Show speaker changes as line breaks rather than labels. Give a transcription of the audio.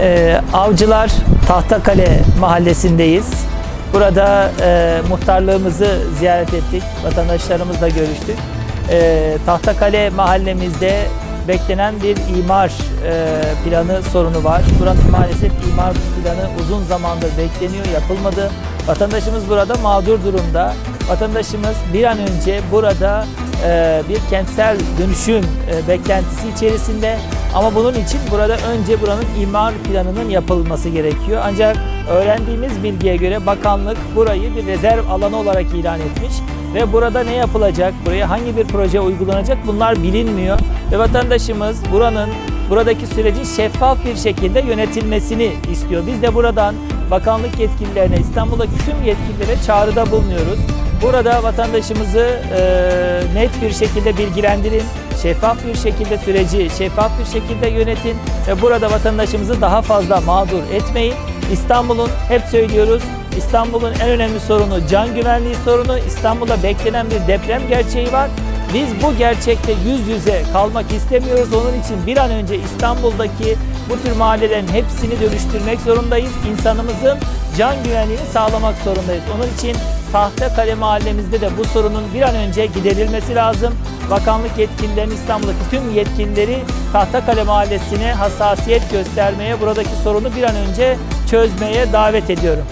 Ee, Avcılar Tahtakale mahallesindeyiz. Burada e, muhtarlığımızı ziyaret ettik. Vatandaşlarımızla görüştük. Ee, Tahtakale mahallemizde beklenen bir imar e, planı sorunu var. Buranın maalesef imar planı uzun zamandır bekleniyor, yapılmadı. Vatandaşımız burada mağdur durumda. Vatandaşımız bir an önce burada e, bir kentsel dönüşüm e, beklentisi içerisinde ama bunun için burada önce buranın imar planının yapılması gerekiyor. Ancak öğrendiğimiz bilgiye göre bakanlık burayı bir rezerv alanı olarak ilan etmiş ve burada ne yapılacak, buraya hangi bir proje uygulanacak bunlar bilinmiyor ve vatandaşımız buranın buradaki sürecin şeffaf bir şekilde yönetilmesini istiyor. Biz de buradan bakanlık yetkililerine, İstanbul'daki tüm yetkililere çağrıda bulunuyoruz. Burada vatandaşımızı e, net bir şekilde bilgilendirin, şeffaf bir şekilde süreci şeffaf bir şekilde yönetin ve burada vatandaşımızı daha fazla mağdur etmeyin. İstanbul'un hep söylüyoruz İstanbul'un en önemli sorunu can güvenliği sorunu. İstanbul'da beklenen bir deprem gerçeği var. Biz bu gerçekte yüz yüze kalmak istemiyoruz. Onun için bir an önce İstanbul'daki bu tür mahallelerin hepsini dönüştürmek zorundayız. İnsanımızın can güvenliğini sağlamak zorundayız. Onun için Tahtakale mahallemizde de bu sorunun bir an önce giderilmesi lazım. Bakanlık yetkililerinin İstanbul'daki tüm yetkilileri Tahtakale mahallesine hassasiyet göstermeye, buradaki sorunu bir an önce çözmeye davet ediyorum.